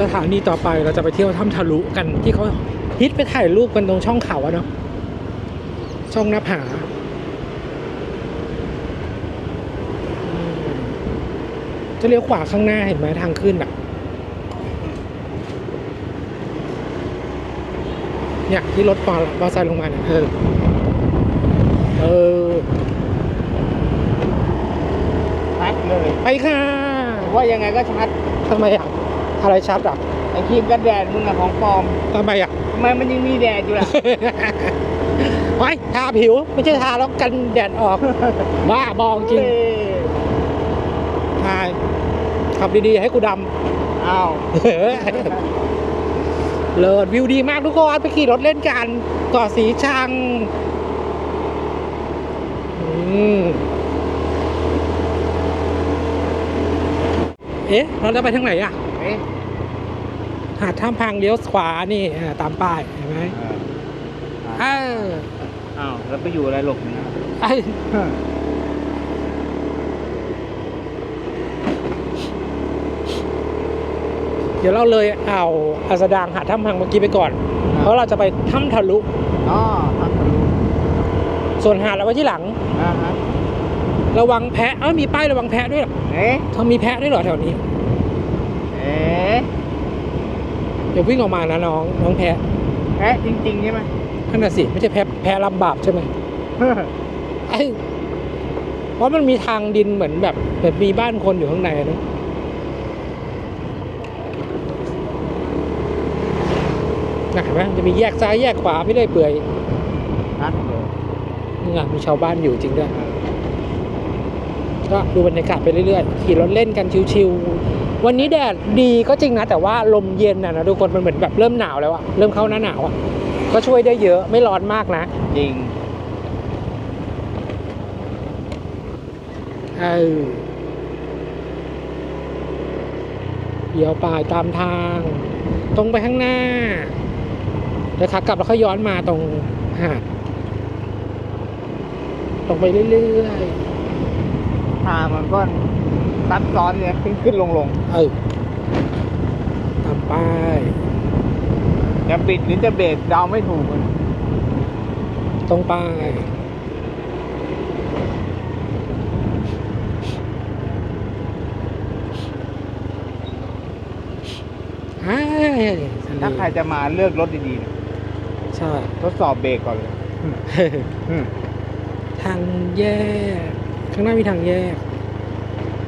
สถานีต่อไปเราจะไปเที่ยวถ้ำทะลุกันที่เขาฮิตไปถ่ายรูปกันตรงช่องเขาอะเนาะช่องหน้าผาอืมจะเลี้ยวขวาข้างหน้าเห็นไหมทางขึ้นอะเนี่ยที่รถปอมอเตอร์ไซค์ลงมาเนี่ยเออเออชัดเลยไปค่ะว่ายังไงก็ชัดทำไมอะ อะไรชัดอะไอ้ครีมกันแดดมึงอะของปลอมทำไมอะ ทำไมมันยังมีแดดอยู่ล่ะ ไว้ทาผิวไม่ใช่ทาแล้วกันแดดออก บ้าบองจริงเอ้ยทายขับดีๆ ให้กูดอ้าวำเลิศวิวดีมากทุกคนไปขี่รถเล่นกันเกาะสีชัง อืม เอ๊ะ เราจะไปทางไหนอะเอ๊ะ หาดท่ามพังเลี้ยวขวานี่อ่าตามป้ายเห็นไหมเอออ้าวแล้วไปอยู่อะไรหลบอยู่นะไอ้เดี๋ยวเราเลยเอาอาสดางหาดถ้ำพังเมื่อกี้ไปก่อน เพราะเราจะไปถ้ำทะลุอ๋อทางทะลุ ส่วนหาดเราไว้ที่หลังอ่าฮะระวังแพะ เอ้ามีป้ายระวังแพะด้วยเหรอเอ๊ะเขามีแพะด้วยเหรอแถวนี้ เอ๊ะเดี๋ยววิ่งออกมานะน้องน้องแพะแพะจริงๆใช่ไหม นั่นน่ะสิไม่ใช่แพะแพะรับบาปใช่ไหมไอ้เพราะมันมีทางดินเหมือนแบบแบบมีบ้านคนอยู่ข้างในนะน่ะเห็นไหมจะมีแยกซ้ายแยกขวาไม่ได้เปื่อยชัดเลย นี่ไงมีชาวบ้านอยู่จริงด้วย ก็ดูบรรยากาศไปเรื่อยๆ ขี่รถเล่นกันชิวๆวันนี้แดดดีก็จริงนะ แต่ว่าลมเย็นนะนะทุกคนมันเหมือนแบบเริ่มหนาวแล้วอะเริ่มเข้าหน้าหนาวอะก็ช่วยได้เยอะไม่ร้อนมากนะจริงเออเดี๋ยวไปตามทาง ตรงไปข้างหน้าแล้วขากลับแล้วก็ย้อนมาตรงหาดตรงไปเรื่อย ทางมันก็ซับซ้อนเนี่ยขึ้นขึ้นลงลงๆเออตามป้ายจะปิดหรือจะเบรกเดาไม่ถูกเลยตรงป้ายอ่าถ้าใครจะมาเลือกรถดีๆนะใช่ ทดสอบเบรกก่อนเลยอืมทางแยก ข้างหน้ามีทางแยก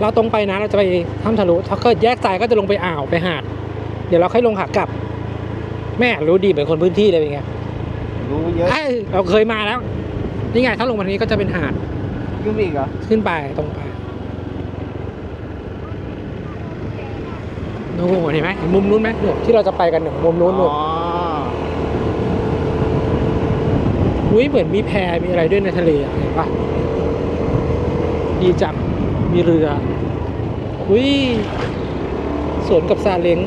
เราตรงไปนะเราจะไปถ้ำทะลุถ้าเกิดแยกซ้ายก็จะลงไปอ่าวไปหาด เดี๋ยวเราค่อยลงขากลับ แม่รู้ดีเหมือนคนพื้นที่เลยเป็นไงรู้เยอะเอ้ยเราเคยมาแล้วนี่ไงถ้าลงมาทางนี้ก็จะเป็นหาดขึ้นไปอีกเหรอขึ้นไปตรงไปโอ้โหเห็นไหมเห็นมุมนู้นไหมเนี่ยที่เราจะไปกันเนี่ยมุมนู้นนู่นอ๋ออุ้ยเหมือนมีแพมีอะไรด้วยในทะเลอะเห็นปะ ดีจัง มีเรืออุ้ยสวนกับซาเล้ง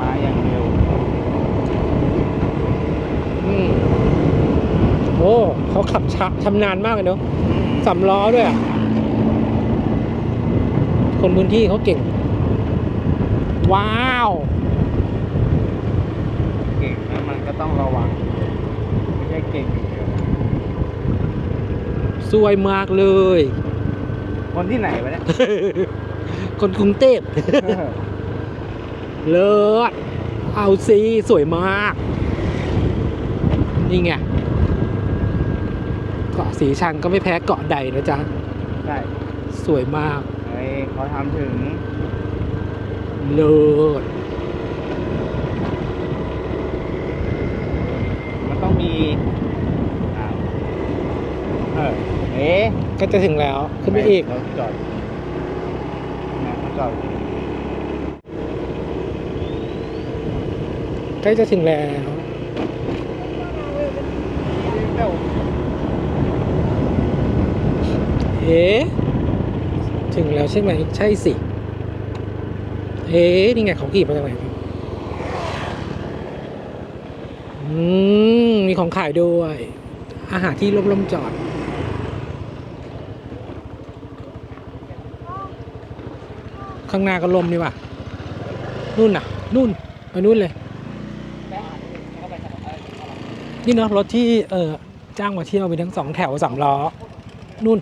มาอย่างเร็วอืมโอ้เขาขับชะชำนาญมากเลยเนาะสำล้อด้วยอะ คนพื้นที่เขาเก่ง ว้าว เก่งนะมันก็ต้องระวัง ไม่ใช่เก่งอย่างเดียว สวยมากเลย คนที่ไหนวะเนี่ย คนกรุงเทพเลิศเอาซีสวยมาก นี่ไงเกาะสีชังก็ไม่แพ้เกาะใดนะจ๊ะ ใช่ สวยมาก เฮ้ยเขาทำถึง เลิศ มันต้องมีอ้าว เออเอ๊ะก็จะถึงแล้ว ขึ้นไปอีกรถจอดนะเขาจอดใกล้จะถึงแล้วเร็วเอ๊ะถึงแล้วใช่ไหม ใช่สิ เอ๊ะนี่ไงเขาขี่มาจากไหนครับอืม มีของขายด้วย อาหารที่ร่มๆจอด ข้างหน้าก็ลมนี่ว่ะนู่นน่ะ นู่นไปนู่นเลย นี่เนาะรถที่เออจ้างมาเที่ยวมีทั้งสองแถวสามล้อ นู่น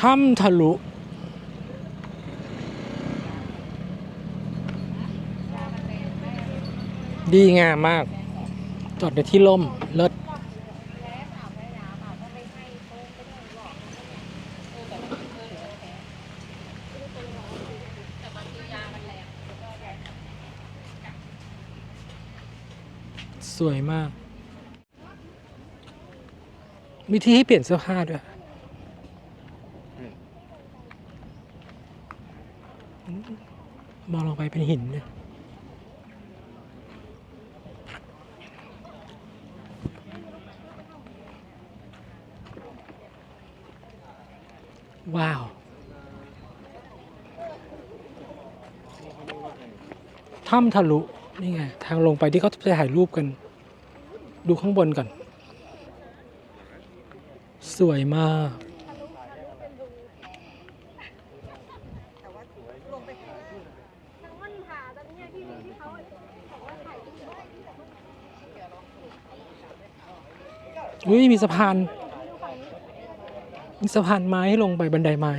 ถ้ำทะลุดีงามมาก จอดในที่ร่มเลิศ สวยมาก มีที่ให้เปลี่ยนเสื้อผ้าด้วยมองลงไปเป็นหินเนี่ยว้าว ถ้ำทะลุ นี่ไง ทางลงไปที่เขาจะถ่ายรูปกัน ดูข้างบนก่อน สวยมาก อุ้ยมีสะพาน มีสะพานไม้ให้ลงไปบันไดไม้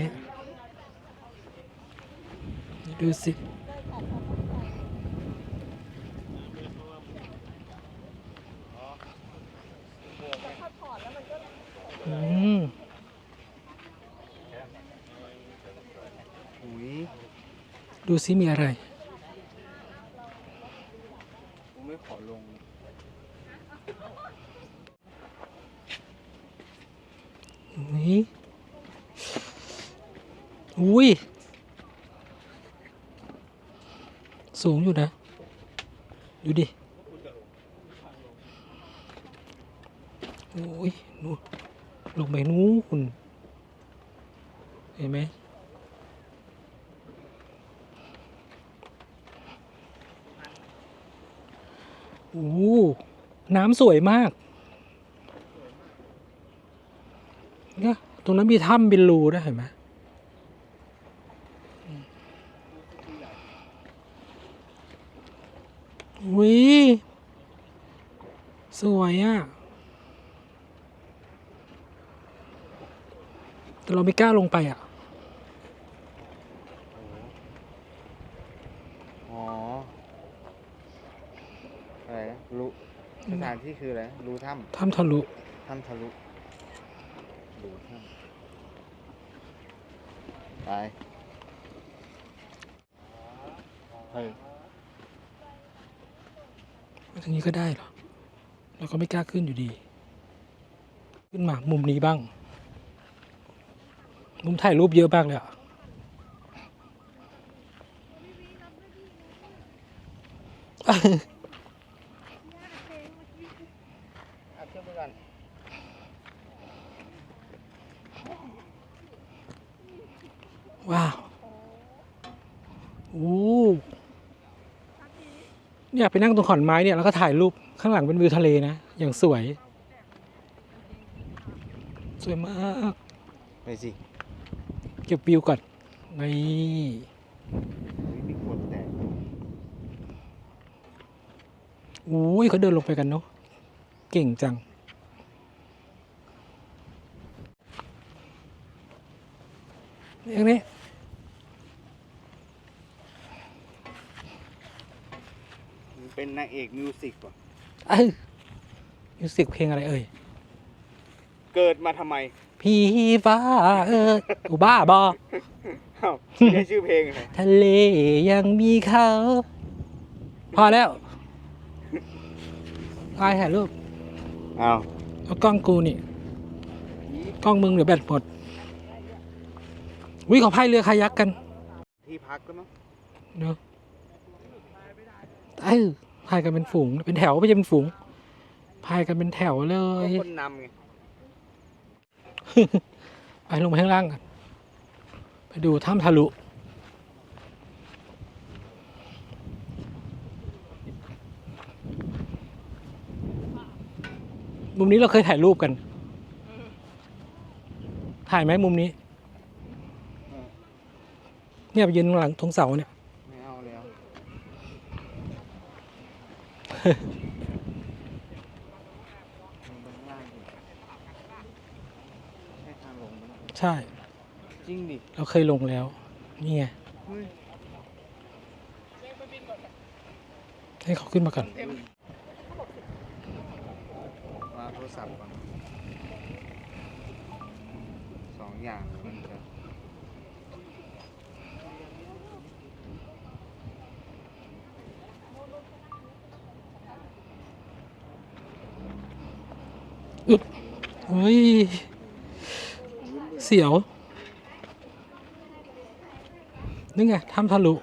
ดูสิ อืม อุ้ย ดูสิมีอะไรกูไม่ขอลง นี่ อุ้ย สูงอยู่นะ ดูดิ โอ้ยนู่นลงไปนู้นเห็นไหม โอ้น้ำสวยมากตรงนั้นมีถ้ำเป็นรูด้วยเห็นไหมวิสวยอะ แต่เราไม่กล้าลงไปอะอ อะไรนะรู้สถานที่คืออะไรนะรู้ถ้ถ้ำทะลุำถ้ำทะลุรู้ถ้ำไปเฮ้ยทางนี้ก็ได้เหรอเราก็ไม่กล้าขึ้นอยู่ดี ขึ้นมามุมนี้บ้าง มุมถ่ายรูปเยอะมากเลยอะเอาเชื่อมไปก่อน ว้าวโอ้เนี่ยไปนั่งตรงขอนไม้เนี่ยแล้วก็ถ่ายรูปข้างหลังเป็นวิวทะเลนะ อย่างสวย สวยมากไปสิเก็บวิวก่อนนี่อุ๊ยมีคนแตกอุ้ยเขาเดินลงไปกันเนาะเก่งจังอย่างนี้ มัน เป็นนางเอกมิวสิกว่ะเอ้ยมิวสิกเพลงอะไรเอ่ย เกิดมาทำไมพี่ฟ้าเอออุบ้าบอเอ้าไม่ใช่ชื่อเพลงเลยทะเลยังมีเขา พอแล้วถ่ายถ่ายรูปอ้าวเอากล้องกูนี่ กล้องมึงเดี๋ยวแบตหมดวิเขาพายเรือคายักกันที่พักก็มั้งเนาะ เอ้ยพายกันเป็นฝูง เป็นแถวไม่ใช่เป็นฝูง พายกันเป็นแถวเลก็ยคนนำไงไปลงไปข้างล่างกันไปดูถ้ำทะลุมุมนี้เราเคยถ่ายรูปกัน ถ่ายไหมมุมนี้ เนี่ยไปยืนข้างหลังตรงเสาเนี่ย ไม่เอาแล้วลงไปข้างล่างดิ ให้ทางลงไปหน่อยใช่ จริงดิ เราเคยลงแล้ว นี่ไงเฮ้ยให้เขาขึ้นมาก่อนวางโทรศัพท์ก่อนสองอย่างมันจะ เฮ้ย เสียวนี่ไงถ้ำทะลุ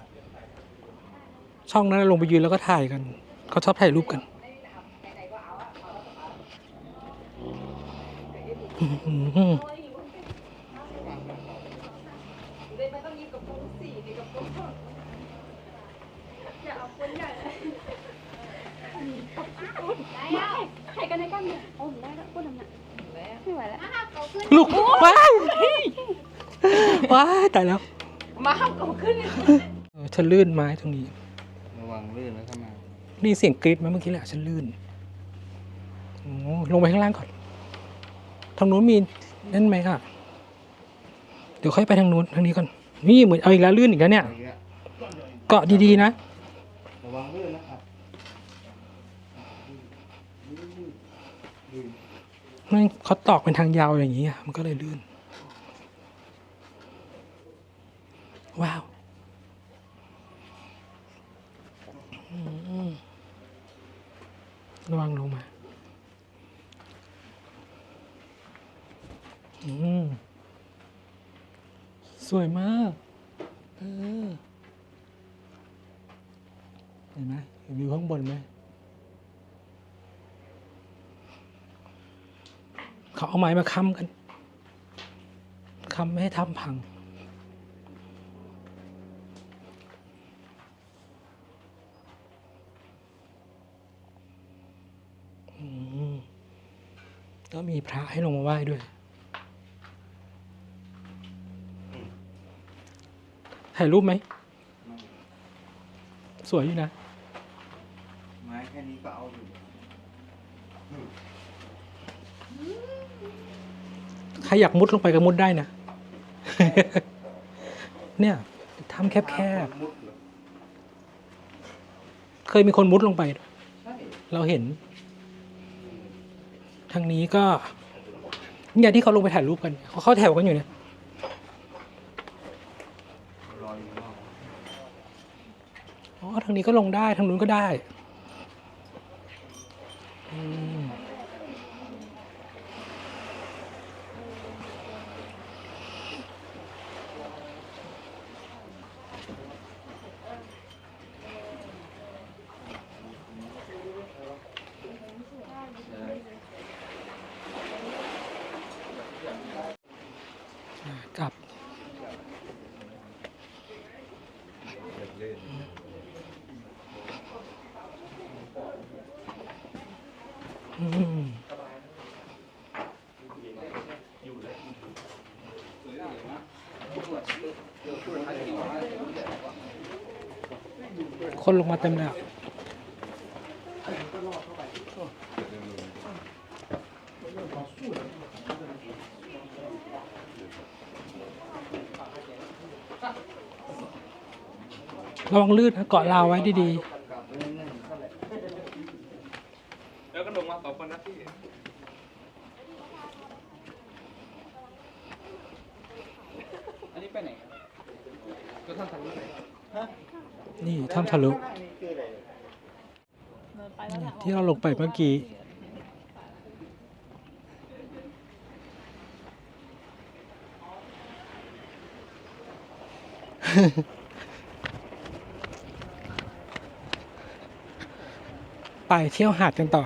ช่องนั้นลงไปยืนแล้วก็ถ่ายกัน เขาชอบถ่ายรูปกันใครกันได้กันเนี่ย ลูกว้ายว้ายตายแล้ว มาห้ามโตขึ้นเออฉันลื่นไม้ตรงนี้ ระวังลื่นแล้วเข้ามานี่เสียงกรี๊ดไหมเมื่อกี้แหละฉันลื่นโอ้ลงไปข้างล่างก่อน ทางนู้นมีนั่นไหมค่ะ เดี๋ยวค่อยไปทางนู้นทางนี้ก่อน นี่เหมือนเอาอีกแล้วลื่นอีกแล้วเนี่ยอะไรเงี้ยเกาะดีๆนะ ระวังลื่นนะครับ มันเขาตอกเป็นทางยาวอย่างนี้มันก็เลยลื่น ว้าวระวังลงมา อืม สวยมาก เออ เห็นไหมเห็นวิวข้างบนไหม เขาเอาไม้มาค้ำกันค้ำไม่ให้ทำพังอืมก็มีพระให้ลงมาไหว้ด้วย ถ่ายรูปไหม สวยอยู่นะ ไม้แค่นี้ก็เอาอยู่ ใครอยากมุดลงไปก็มุดได้นะ เนี่ยทำแคบๆ เคยมีคนมุดลงไป เราเห็น ทางนี้ก็เนี่ยที่เขาลงไปถ่ายรูปกัน เขาเข้าแถวกันอยู่เนี่ยอ๋อทางนี้ก็ลงได้ ทางนู้นก็ได้อืมอ่ากลับ อืม คนลงมาเต็มเลยอะระวังลื่นนะเกาะราวไว้ดีๆล้วก็ลงมาสองคนนะพี่ อันนี้ไปไหนครับ ก็ทำทางนี้ไป ๆ นี่ถ้ำทะลุนี่ที่เราลงไปเมื่อกี้ไปเที่ยวหาดกันต่อ